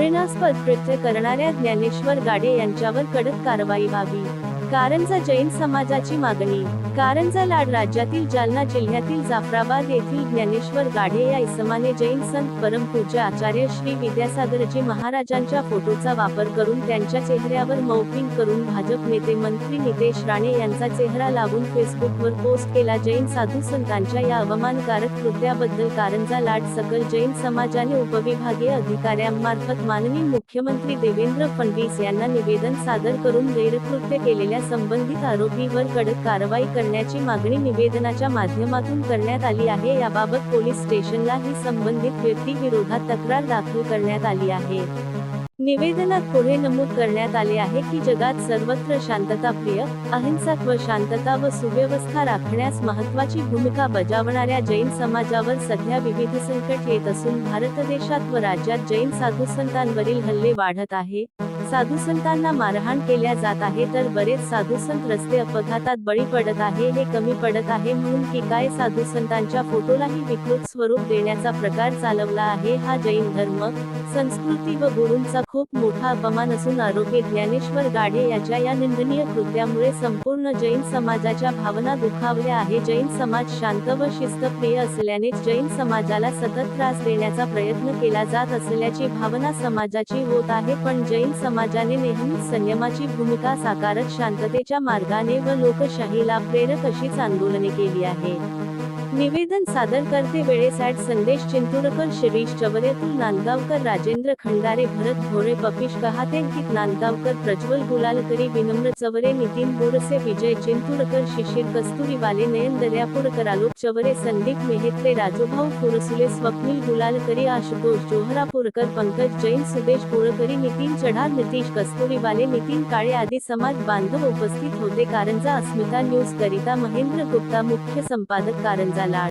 घृणास्पद कृत्य करणाऱ्या ज्ञानेश्वर गाडे यांच्यावर कडक कारवाई व्हावी. कारंजा जैन समाजाची मागणी. कारंजा लाड राज्यातील जालना जिल्ह्यातील जाफराबाद येथील ज्ञानेश्वर गाढे या इसमाने जैन संत परमपूज्य आचार्य श्री विद्यासागरजी महाराजांच्या फोटोचा वापर करून त्यांच्या चेहऱ्यावर मौपिंग करून भाजप नेते मंत्री नितेश राणे यांचा चेहरा लावून फेसबुकवर पोस्ट केला. जैन साधू संतांच्या या अवमानकारक कृत्याबद्दल कारंजा लाड सकल जैन समाजाने उपविभागीय अधिकाऱ्यांमार्फत माननीय मुख्यमंत्री देवेंद्र फडणवीस यांना निवेदन सादर करून गैरकृत्य केलेल्या संबंधित आरोपीवर कडक कारवाई करण्याची मागणी निवेदनाच्या माध्यमातून करण्यात आली आहे. याबाबत पोलीस स्टेशनला ही संबंधित व्यक्ती विरोधात तक्रार दाखल करण्यात आली आहे. निवेदनात पुढे नमूद करण्यात आले आहे की जगात सर्वत्र शांतताप्रिय अहिंसक व शांतता व सुव्यवस्था राखण्यास महत्वाची भूमिका बजावणाऱ्या जैन समाजावर सध्या विविध संकट येत असून भारत देशात व राज्यात जैन साधू संतांवरील हल्ले वाढत आहे. साधू संतांना मारहाण केल्या जात आहे तर बरेच साधू संत रस्ते अपघातात बळी पडत आहे हे कमी पडत आहे म्हणून की काय साधू संतांच्या फोटोलाही विकृत स्वरूप देण्याचा प्रकार चालवला आहे. हा जैन धर्म संस्कृती व गुरूंचा खूप मोठा अपमान असून आरोग्य ज्ञानेश्वर गाढे याच्या या निंदनीय कृत्यामुळे संपूर्ण जैन समाजाच्या भावना दुखावल्या आहे. जैन समाज शांत व शिस्तप्रिय असल्याने जैन समाजाला सतत त्रास देण्याचा प्रयत्न केला जात असल्याची भावना समाजाची होत आहे. पण जैन समाज समाजाने नेहमीच संयमाची भूमिका साकारत शांततेच्या मार्गाने व लोकशाहीला प्रेरक अशीच आंदोलने केली आहे निवेदन सादर करते वेळेस ॲट संदेश चिंतुरकर शिरीष चवरेतुल नांदगावकर राजेंद्र खंडारे भरत भोरे पपिश कहाते अंकित नांदगावकर प्रज्वल गुलालकरी विनम्र चवरे नितीन बोरसे विजय चिंतुरकर शिशिर कस्तुरीवाले नयन दर्यापूरकर आलोक चवरे संदीप मेहेत्रे राजूभाऊ फुरसुले स्वप्नील गुलालकरी आशुतोष जोहरापूरकर पंकज जैन सुदेश बोरकरी नितीन चढार नितीश कस्तुरीवाले नितीन काळे आदी समाज बांधव उपस्थित होते कारंजा अस्मिता न्यूज करिता महेंद्र गुप्ता मुख्य संपादक कारंजा लाड